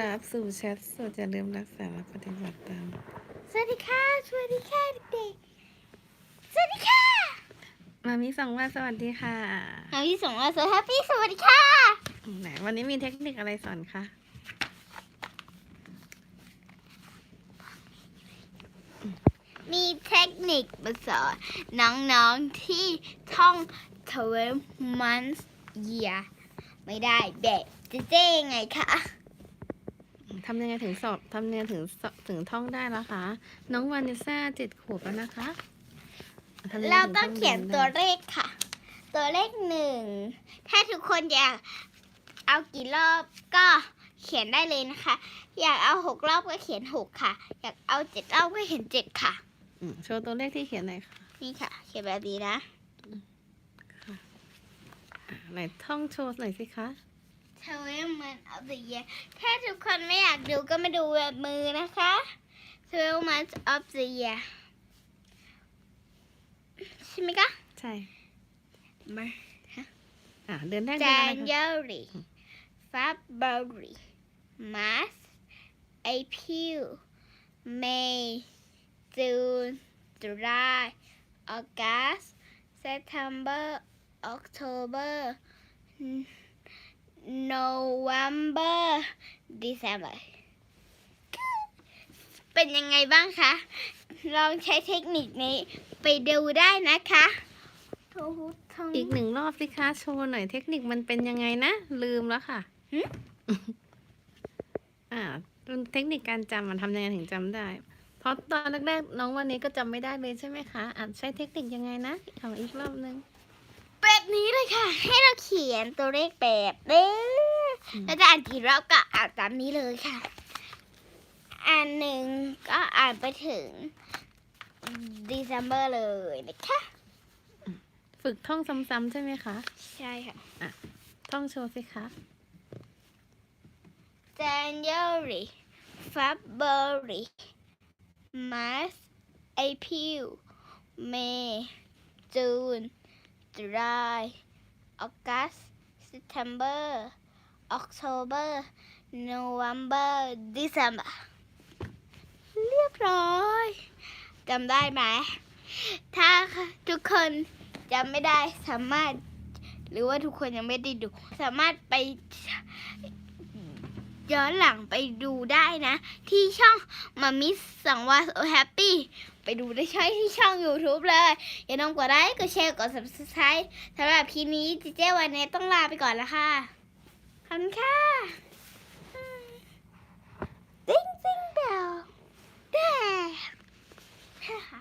รับสู่แชทสดจะลืมรักษาและปฏิบัติตาม สวัสดีค่ะ สวัสดีค่ะเด็กๆสวัสดีค่ะมามีสองวันสวัสดีค่ะน้องพี่ส่งมาสวัสดีแฮปปี้สวัสดีค่ะ ไหนวันนี้มีเทคนิคอะไรสอนคะมีเทคนิคมาสอนน้องๆที่ท่อง12 months year ไม่ได้แบบเจ๊ๆไงคะ ทำยังไงถึงสอบทำยังไงถึงสอบถึงท่องได้แล้วคะ น้องวานิซ่าเจ็ดขวบแล้วนะคะทำยังไงเราถึต้องเขียนตัวได้เลขค่ะ ตัวเลขหนึ่ง ถ้าทุกคนอยากเอากี่รอบก็เขียนได้เลยนะคะ อยากเอาหกรอบก็เขียนหกค่ะ อยากเอาเจ็ดรอบก็เขียนเจ็ดค่ะอืมโชว์ตัวเลขที่เขียนหน่อยค่ะ นี่ค่ะ เขียนแบบนี้นะอะไหนท่องโชว์หน่อยสิคะ 12 months of the year ถ้าทุกคนไม่อยากดูก็มาดูแบบมือนะคะ 12 months of the year ใช่ไหมคะ ใช่ มาอะเดือนแรกเดือนอะไรคะ January February March April May June July August September October November December เป็นยังไงบ้างคะ ลองใช้เทคนิคนี้ไปดูได้นะคะโอ้โหท่องอีกหนึ่งรอบสิคะโชว์หน่อยเทคนิคมันเป็นยังไงนะ ลืมแล้วค่ะหึอ่าเทคนิคการจำมันทำยังไงถึงจำได้เพราะตอนแรกๆน้องวันนี้ก็จำไม่ได้เลยใช่ไหมคะอ่านใช้เทคนิคยังไงนะขออีกรอบนึง แบบนี้เลยค่ะ ให้เราเขียนตัวเลขแบบนี้อืมแล้วจะอ่านกี่รอบก็อ่านตามนี้เลยค่ะ อ่านหนึ่งก็อ่านไปถึง December เลยนะคะฝึกท่องซ้ำๆใช่ไหมคะ ใช่ค่ะ ท่องโชว์สิคะ January February March April May June July August September October November December เรียบร้อยจำได้ไหม ถ้าทุกคนจำไม่ได้สามารถ หรือว่าทุกคนยังไม่ได้ดู สามารถไป ย้อนหลังไปดูได้นะ ที่ช่องมามิสสังวาโอแฮปปี้ไปดูได้ใช้ที่ช่อง YouTube เลย อย่าลืมกดไลค์กดแชร์กด subscribe สำหรับคลิปนี้เจเจวันนี้ต้องลาไปก่อนแล้วค่ะขอบคุณค่ะ